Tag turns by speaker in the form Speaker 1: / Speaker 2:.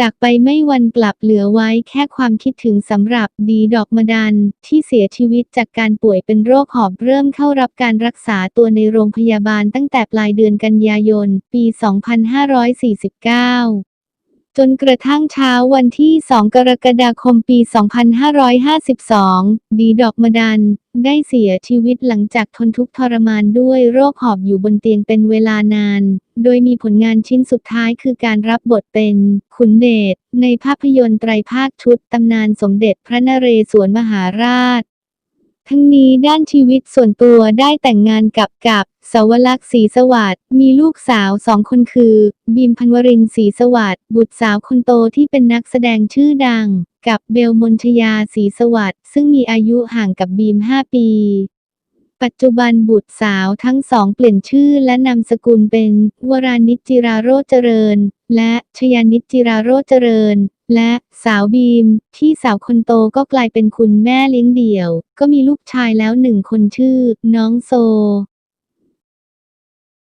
Speaker 1: จากไปไม่วันกลับเหลือไว้แค่ความคิดถึงสำหรับดีดอกมะดัน ที่เสียชีวิตจากการป่วยเป็นโรคหอบเริ่มเข้ารับการรักษาตัวในโรงพยาบาลตั้งแต่ปลายเดือนกันยายน ปี 2549 จนกระทั่งเช้าวันที่ 2 กรกฎาคมปี 2552 ดีดอกมดัน ได้เสียชีวิตหลังจากทนทุกข์ทรมานด้วยโรคหอบอยู่บนเตียงเป็นเวลานาน โดยมีผลงานชิ้นสุดท้ายคือการรับบทเป็นขุนเดช ในภาพยนตร์ไตรภาคชุดตำนานสมเด็จพระนเรศวรมหาราช ทั้งนี้ด้านชีวิตส่วนตัวได้แต่งงานกับกับ สวลักษ์ศรีสวัสดิ์มีลูกสาวสองคนคือ บีมพันวรินทร์ศรีสวัสดิ์บุตรสาวคนโตที่เป็นนักแสดงชื่อดัง กับเบลมนชยาศรีสวัสดิ์ซึ่งมีอายุห่างกับบีม 5 ปี ปัจจุบันบุตรสาวทั้งสองเปลี่ยนชื่อและนามสกุลเป็น วรานิจจิราโรจเจริญ และชยานิจจิราโรจเจริญและสาวบีม ที่สาวคนโตก็กลายเป็นคุณแม่เลี้ยงเดี่ยว ก็มีลูกชายแล้วหนึ่งคนชื่อ น้องโซ